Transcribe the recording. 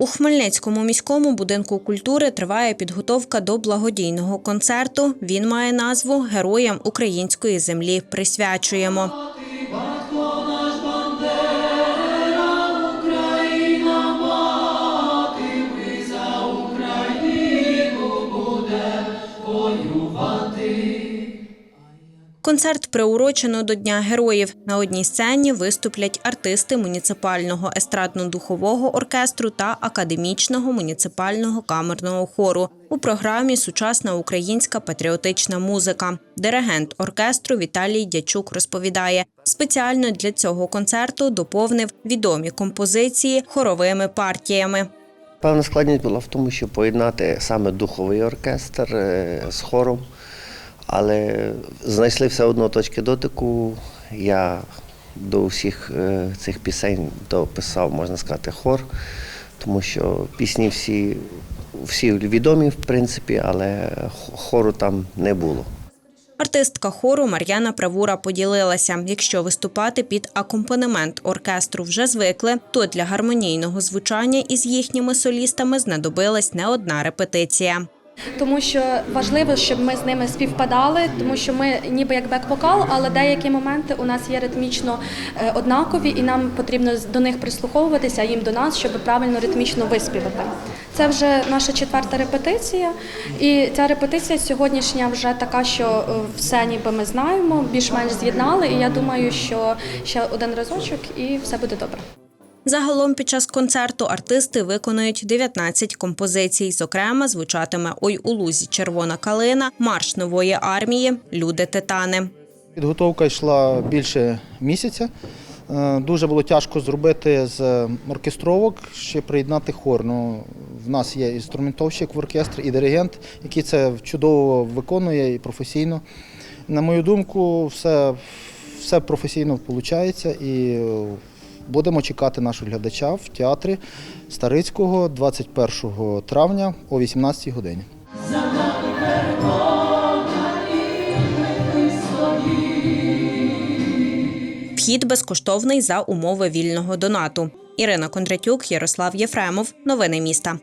У Хмельницькому міському будинку культури триває підготовка до благодійного концерту. Він має назву Героям української землі. Присвячуємо. Концерт приурочено до Дня героїв. На одній сцені виступлять артисти муніципального естрадно-духового оркестру та академічного муніципального камерного хору. У програмі сучасна українська патріотична музика. Диригент оркестру Віталій Дячук розповідає, спеціально для цього концерту доповнив відомі композиції хоровими партіями. Певна складність була в тому, щоб поєднати саме духовий оркестр е, з хором, але знайшли все одно точки дотику. Я до всіх е, цих пісень дописав, можна сказати, хор, тому що пісні всі, всі відомі, в принципі, але хору там не було. Артистка хору Мар'яна Правура поділилася. Якщо виступати під акомпанемент оркестру вже звикли, то для гармонійного звучання із їхніми солістами знадобилась не одна репетиція. Тому що важливо, щоб ми з ними співпадали, тому що ми ніби як бек-вокал, але деякі моменти у нас є ритмічно е, однакові, і нам потрібно до них прислуховуватися, а їм до нас, щоб правильно ритмічно виспівати. Це вже наша четверта репетиція, і ця репетиція сьогоднішня вже така, що е, все ніби ми знаємо, більш-менш з'єднали. І я думаю, що ще один разочок, і все буде добре. Загалом під час концерту артисти виконують 19 композицій. Зокрема, звучатиме Ой у лузі червона калина, марш нової армії, люди титани. Підготовка йшла більше місяця. Е, Дуже було тяжко зробити з оркестровок, ще приєднати хор. Ну, в нас є інструментовщик в оркестрі і диригент, який це чудово виконує і професійно. На мою думку, все, все професійно виходить і будемо чекати нашого глядача в театрі Старицького 21 травня о 18 годині. Вхід безкоштовний за умови вільного донату. Ірина Кондратюк, Ярослав Єфремов. Новини міста.